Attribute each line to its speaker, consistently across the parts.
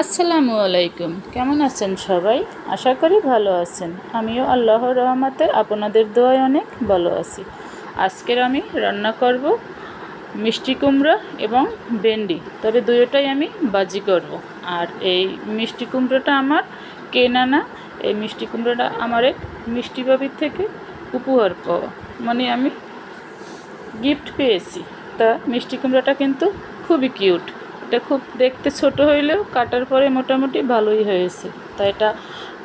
Speaker 1: আসসালামু আলাইকুম। কেমন আছেন সবাই? আশা করি ভালো আছেন। আমিও আল্লাহর রহমতে আপনাদের দোয়ায় অনেক ভালো আছি। আজকের আমি রান্না করব মিষ্টি কুমড়া এবং ভেন্ডি। তবে দুটোটাই আমি বাজি করব। আর এই মিষ্টি কুমড়োটা আমার কেনা না। এই মিষ্টি কুমড়োটা আমার এক মিষ্টি বাবির থেকে উপহার পাওয়া। মানে আমি গিফট পেয়েছি। তা মিষ্টি কুমড়োটা কিন্তু খুবই কিউট এটা খুব দেখতে ছোট হইলেও কাটার পরে মোটামুটি ভালোই হয়েছে। তা এটা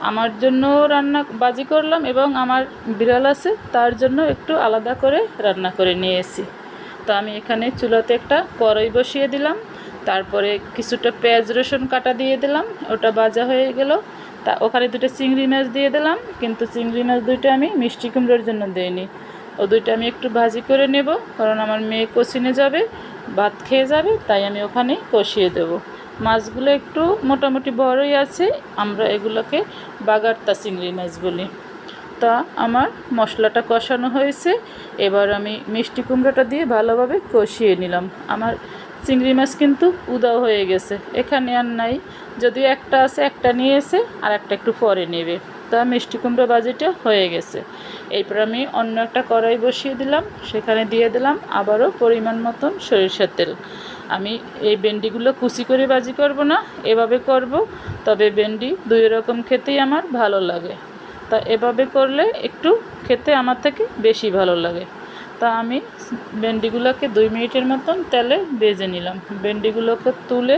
Speaker 1: আমার জন্য রান্না বাজি করলাম এবং আমার বিড়াল আছে, তার জন্য একটু আলাদা করে রান্না করে নিয়েছি। তো আমি এখানে চুলাতে একটা কড়াই বসিয়ে দিলাম, তারপরে কিছুটা পেঁয়াজ রসুন কাটা দিয়ে দিলাম, ওটা ভাজা হয়ে গেল। তা ওখানে দুটো চিংড়ি মাছ দিয়ে দিলাম, কিন্তু চিংড়ি মাছ দুইটা আমি মিষ্টি কুমড়োর জন্য দিইনি। ও দুইটা আমি একটু ভাজি করে নেব, কারণ আমার মেয়ে কোচিনে যাবে ভাত খেয়ে যাবে, তাই আমি ওখানে কষিয়ে দেব। মাছগুলো একটু মোটামুটি বড়ই আছে, আমরা এগুলোকে বাগারতা চিংড়ি মাছ বলি। তা আমার মশলাটা কষানো হয়েছে, এবার আমি মিষ্টি কুমড়োটা দিয়ে ভালোভাবে কষিয়ে নিলাম। আমার চিংড়ি মাছ কিন্তু উদাও হয়ে গেছে, এখানে আর নাই। যদিও একটা আছে একটা নিয়ে এসে আর একটা একটু পরে নেবে। তা মিষ্টি কুমড়ো বাজিটা হয়ে গেছে। এরপর আমি অন্য একটা কড়াই বসিয়ে দিলাম, সেখানে দিয়ে দিলাম আবারও পরিমাণ মতন সরিষার তেল। আমি এই ভেন্ডিগুলো কুচি করে বাজি করব না, এভাবে করব, তবে ভেন্ডি দুই রকম খেতেই আমার ভালো লাগে। তা এভাবে করলে একটু খেতে আমার থেকে বেশি ভালো লাগে। তা আমি ভেন্ডিগুলোকে দুই মিনিটের মতন তেলে বেজে নিলাম। ভেন্ডিগুলোকে তুলে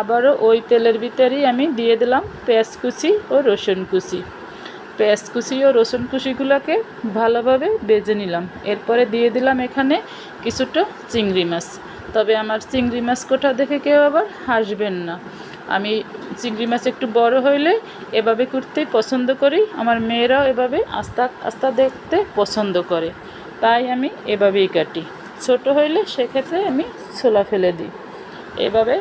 Speaker 1: আবারও ওই তেলের ভিতরেই আমি দিয়ে দিলাম পেঁয়াজ কুচি ও রসুন কুচি। পেঁয়াজ কুচি ও রসুন কুচিগুলোকে ভালোভাবে বেজে নিলাম। এরপরে দিয়ে দিলাম এখানে কিছুটা চিংড়ি মাছ। তবে আমার চিংড়ি মাছ কোটা দেখে কেউ আবার হাসবেন না। আমি চিংড়ি মাছ একটু বড় হইলে এভাবে করতেই পছন্দ করি। আমার মেয়েরাও এভাবে আস্তা আস্তা দেখতে পছন্দ করে। তাই আমি এভাবেই কাটি। ছোট হইলে সেক্ষেত্রে আমি ছোলা ফেলে দিই। এভাবে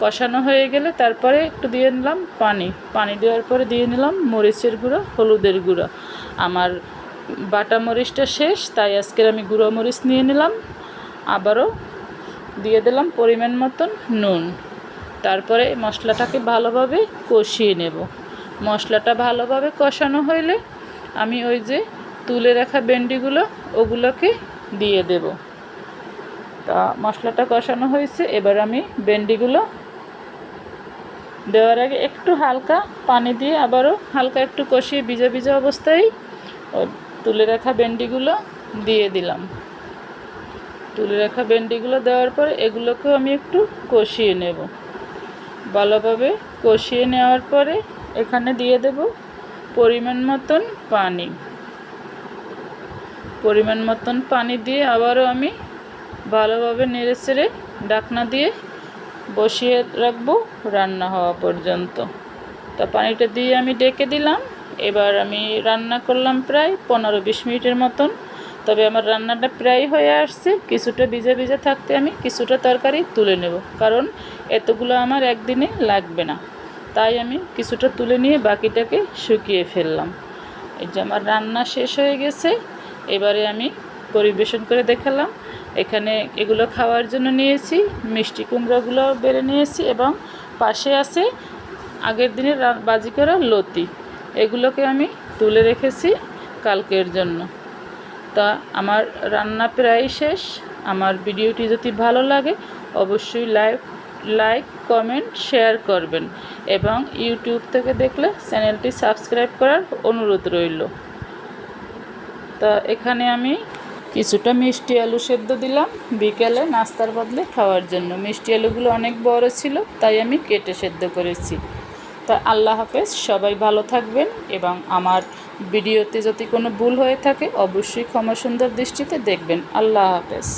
Speaker 1: কষানো হয়ে গেলে তারপরে একটু দিয়ে নিলাম পানি। পানি দেওয়ার পরে দিয়ে নিলাম মরিচের গুঁড়ো, হলুদের গুঁড়ো। আমার বাটা মরিচটা শেষ, তাই আজকের আমি গুঁড়ো মরিচ নিয়ে নিলাম। আবারও দিয়ে দিলাম পরিমাণ মতন নুন। তারপরে মশলাটাকে ভালোভাবে কষিয়ে নেব। মশলাটা ভালোভাবে কষানো হইলে আমি ওই যে তুলে রাখা ভেন্ডিগুলো, ওগুলোকে দিয়ে দেব। তা মশলাটা কষানো হয়েছে, এবার আমি ভেন্ডিগুলো দেওয়ার আগে একটু হালকা পানি দিয়ে আবারও হালকা একটু কষিয়ে ভিজা ভিজা অবস্থায় তুলে রাখা ভেন্ডিগুলো দিয়ে দিলাম। তুলে রাখা ভেন্ডিগুলো দেওয়ার পর এগুলোকেও আমি একটু কষিয়ে নেব। ভালোভাবে কষিয়ে নেওয়ার পরে এখানে দিয়ে দেব পরিমাণ মতন পানি। পরিমাণ মতন পানি দিয়ে আবারও আমি ভালোভাবে নেড়ে চেড়ে ডাকনা দিয়ে বসিয়ে রাখব রান্না হওয়া পর্যন্ত। তা পানিটা দিয়ে আমি ডেকে দিলাম। এবার আমি রান্না করলাম প্রায় পনেরো বিশ মিনিটের মতন। তবে আমার রান্নাটা প্রায় হয়ে আসছে। কিছুটা ভিজে ভিজে থাকতে আমি কিছুটা তরকারি তুলে নেব। কারণ এতগুলো আমার একদিনে লাগবে না। তাই আমি কিছুটা তুলে নিয়ে বাকিটাকে শুকিয়ে ফেললাম। এই যে আমার রান্না শেষ হয়ে গেছে। এবারে আমি পরিবেশন করে দেখালাম। এখানে এগুলো খাওয়ার জন্য নিয়েছি, মিষ্টি কুমড়োগুলো বেড়ে নিয়েছি এবং পাশে আছে আগের দিনের বাজি করা লতি। এগুলোকে আমি তুলে রেখেছি কালকের জন্য। তা আমার রান্না প্রায় শেষ। আমার ভিডিওটি যদি ভালো লাগে, অবশ্যই লাইক লাইক, কমেন্ট, শেয়ার করবেন এবং ইউটিউব থেকে দেখলে চ্যানেলটি সাবস্ক্রাইব করার অনুরোধ রইল। তা এখানে আমি কিছুটা মিষ্টি আলু সেদ্ধ দিলাম। বিকেলে নাস্তার বদলে খাওয়ার জন্য। মিষ্টি আলুগুলো অনেক বড় ছিল, তাই আমি কেটে সেদ্ধ করেছি। তা আল্লাহ হাফেজ, সবাই ভালো থাকবেন এবং আমার ভিডিওতে যদি কোনো ভুল হয়ে থাকে, অবশ্যই ক্ষমা সুন্দর দৃষ্টিতে দেখবেন। আল্লাহ হাফেজ।